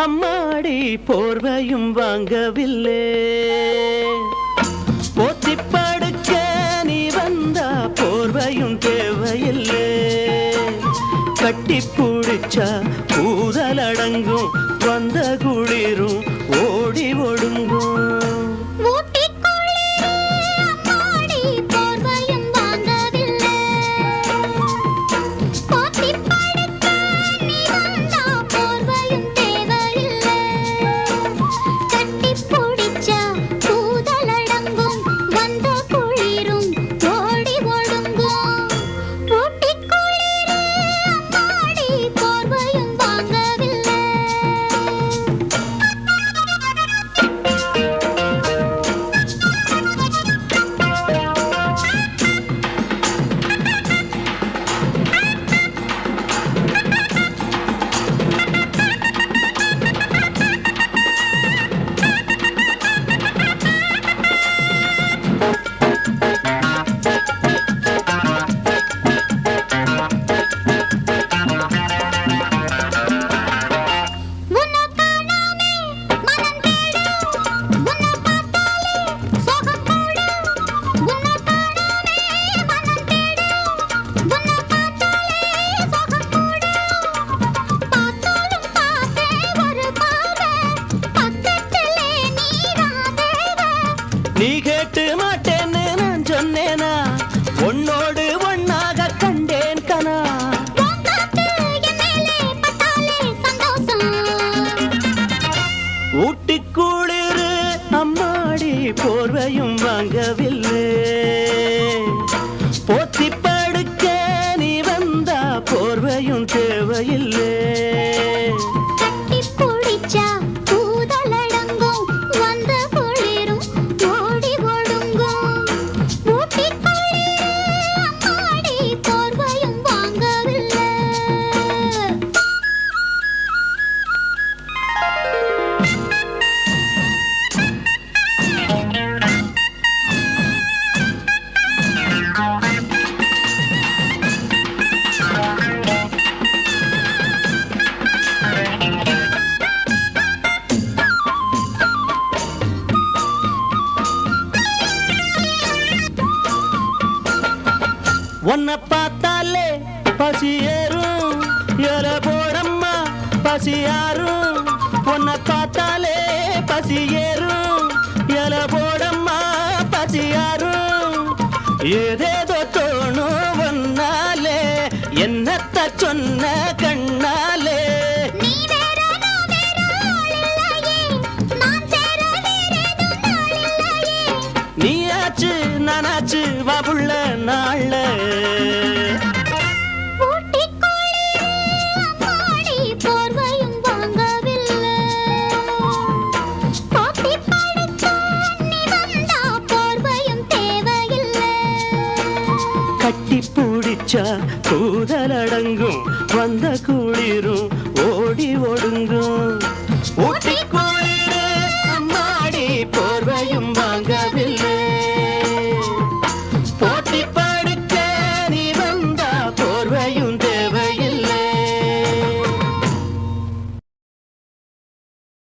அம்மாடி போர்வையும் வாங்கவில்லை. போத்தி படுக்க நீ வந்தா போர்வையும் தேவையில்லை. கட்டி பிடிச்சா கூதல் அடங்கும் வந்த குளிரும் போர்வையும் வாங்கவில்லை. போத்தி படுக்க நீ வந்தா போர்வையும் தேவையில்லை. உன்னை பார்த்தாலே பசி ஏறும். எல போடம்மா பசி யாரும் உன்னை பார்த்தாலே பசி ஏறும். எல போடம்மா பசி யாரும் ஏதேதோ தோணும் ஒன்னாலே என்னத்த சொன்ன கண்ணாலே. நீ வேற நானாச்சு வாபுள்ள நாள்ல. கட்டி பிடிச்சா கூதல் அடங்கும் வந்த குளிரும் ஓடி ஒடுங்கும். ஊட்டி